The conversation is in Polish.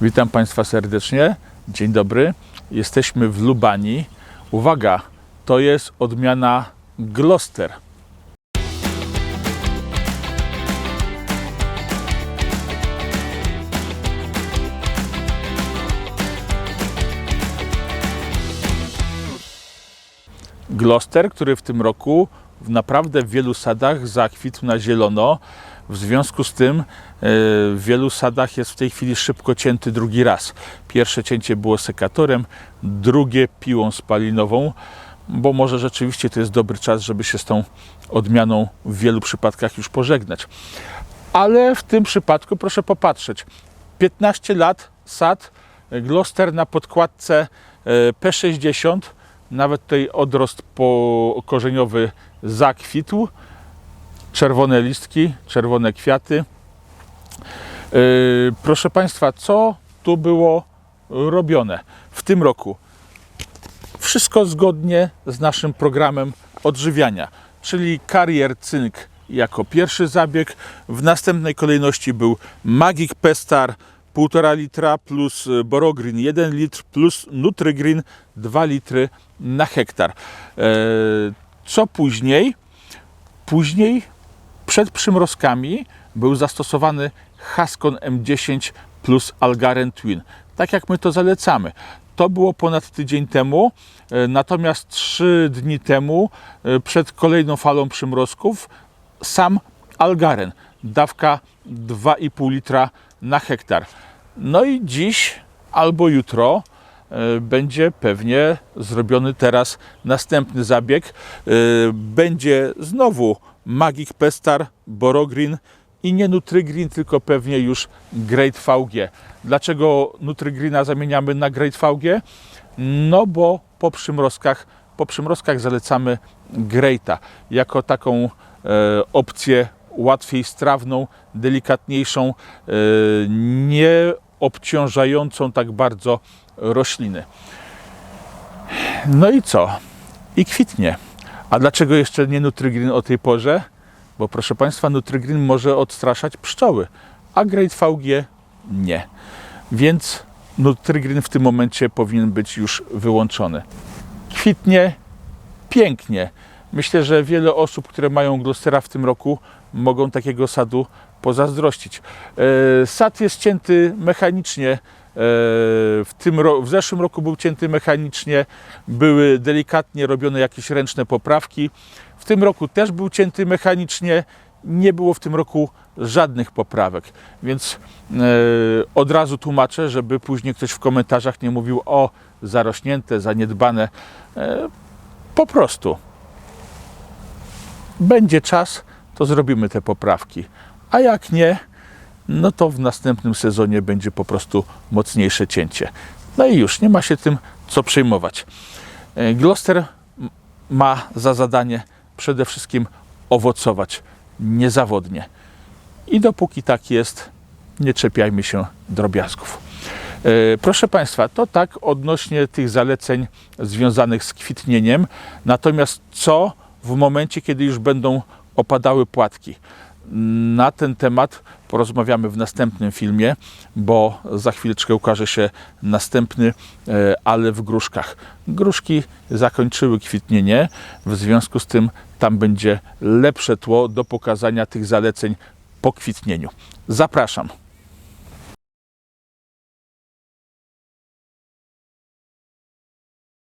Witam Państwa serdecznie. Dzień dobry. Jesteśmy w Lubani. Uwaga, to jest odmiana Gloucester. Gloucester, który w tym roku naprawdę w wielu sadach zakwitł na zielono. W związku z tym e, w wielu sadach jest w tej chwili szybko cięty drugi raz. Pierwsze cięcie było sekatorem, drugie piłą spalinową, bo może rzeczywiście to jest dobry czas, żeby się z tą odmianą w wielu przypadkach już pożegnać. Ale w tym przypadku proszę popatrzeć. 15 lat sad e, Gloucester na podkładce e, P60 nawet tutaj odrost korzeniowy zakwitł. Czerwone listki, czerwone kwiaty. Yy, Proszę Państwa, co tu było robione w tym roku? Wszystko zgodnie z naszym programem odżywiania, czyli karier cynk jako pierwszy zabieg. W następnej kolejności był Magic Pestar 1,5 litra plus Borogreen 1 litr plus Nutrigreen 2 litry na hektar. E, Co później? Później przed przymrozkami był zastosowany Haskon M10 plus Algaren Twin. Tak jak my to zalecamy. To było ponad tydzień temu, e, natomiast trzy dni temu, e, przed kolejną falą przymrozków, sam Algaren, dawka 2,5 litra na hektar. No i dziś albo jutro e, będzie pewnie zrobiony teraz następny zabieg. E, Będzie znowu Magic Pestar, Borogreen i nie Nutrigreen, tylko pewnie już Great VG. Dlaczego Nutrigreena zamieniamy na Great VG? No bo po przymrozkach, po przymrozkach zalecamy Greata jako taką e, opcję łatwiej strawną, delikatniejszą, e, nie obciążającą tak bardzo rośliny. No i co? I kwitnie. A dlaczego jeszcze nie Nutrigreen o tej porze? Bo proszę Państwa, Nutrigreen może odstraszać pszczoły, a Great VG nie. Więc Nutrigreen w tym momencie powinien być już wyłączony. Kwitnie pięknie. Myślę, że wiele osób, które mają Gloucestera w tym roku, mogą takiego sadu pozazdrościć. E, Sad jest cięty mechanicznie. E, W, tym w zeszłym roku był cięty mechanicznie, były delikatnie robione jakieś ręczne poprawki. W tym roku też był cięty mechanicznie. Nie było w tym roku żadnych poprawek, więc e, od razu tłumaczę, żeby później ktoś w komentarzach nie mówił o zarośnięte, zaniedbane. Po prostu będzie czas, to zrobimy te poprawki. A jak nie, no to w następnym sezonie będzie po prostu mocniejsze cięcie. No i już, nie ma się tym co przejmować. E, Gloucester m- ma za zadanie przede wszystkim owocować niezawodnie. I dopóki tak jest, nie czepiajmy się drobiazgów. E, Proszę Państwa, to tak odnośnie tych zaleceń związanych z kwitnieniem. Natomiast co w momencie, kiedy już będą opadały płatki? Na ten temat porozmawiamy w następnym filmie, bo za chwileczkę ukaże się następny, e, ale w gruszkach. Gruszki zakończyły kwitnienie, w związku z tym tam będzie lepsze tło do pokazania tych zaleceń po kwitnieniu. Zapraszam.